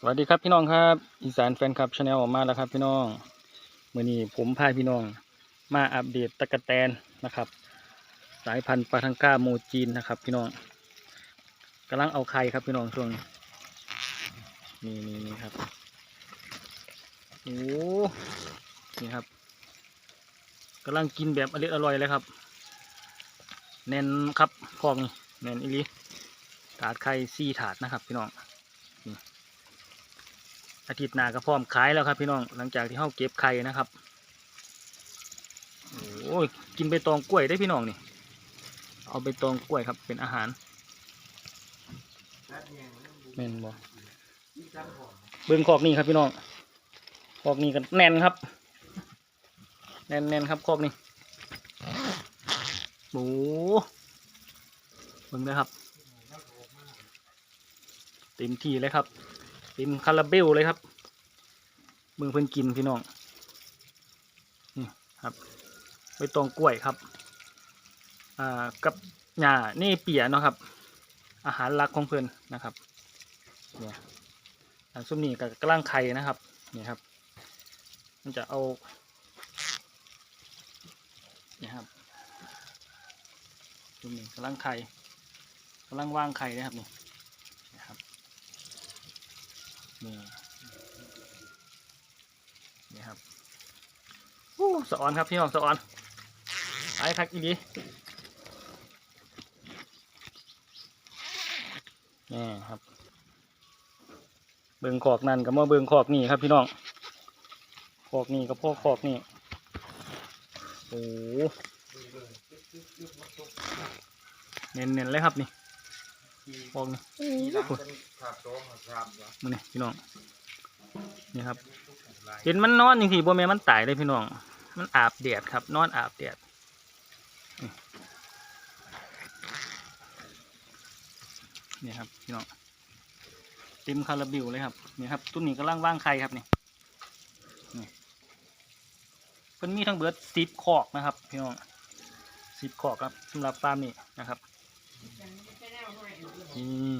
สวัสดีครับพี่น้องครับ อีสานแฟนคลับชาแนลออกมาแล้วครับพี่น้องเมื่อนี้ผมพาพี่น้อง มาอัปเดตตะกะแตนนะครับ สายพันธุ์ปาทังก้าโมจีนนะครับ พี่น้องกำลังเอาไข่ครับพี่น้องช่วงนี้นี่นี่ครับโอ้นี่ครับกำลังกินแบบอร่อยอร่อยเลยครับ แน่นครับพอกนี่แน่นอีลีถาดไข่สี่ถาดนะครับ พี่น้อง อาทิตย์หน้าก็พร้อมขายแล้วครับพี่น้องหลังจากที่เฮาเก็บไข่นะครับโอ้ยกินใบตองกล้วยได้พี่น้องนี่ เอาใบตองกล้วยครับเป็นอาหารแม่นบ่เบิ่งคอกนี่ครับพี่น้องคอกนี่กันแน่นครับ แน่นแน่นครับคอกนี่โอ้เบิ่งเลยครับ เต็มที่เลยครับ เต็มคาราเบลเลยครับเบิ่งเพิ่นกินพี่น้องนี่ครับใบตองกล้วยครับอ่ากับหญ้าเน่เปียเนาะครับ อาหารหลักของเพิ่นนะครับเนี่ยอันซุมนี้กับกระลังไข่นะครับนี่ครับ มันจะเอานี่ครับซุมนี้กระลังไข่กำลังวางไข่นะครับนี่นะครับ นี่นี่ครับอู้สะออนครับพี่น้องสะออนไปพักอีดีนี่ครับ เบิงขอกนั่นกับมาเบิงขอกนี่ครับพี่น้องขอกนี่กับพวกขอกนี่โอ้โหเน้นๆเลยครับนี่ ขอกนี่โอ้โหมือนี่พี่น้อง นี่ครับ เห็นมันนอนจริงๆบ่แม่นมันตายเลยพี่น้อง มันอาบแดดครับ นอนอาบแดดนี่นี่ครับพี่น้องเต็มคาราบิวเลยครับนี่ครับตุ้นนี้กำลังว่างไข่ครับนี่นี่เพิ่นมีทั้งเบิดสิบคอกนะครับ พี่น้องสิบคอกครับสำหรับฟาร์มนี้นะครับ นี่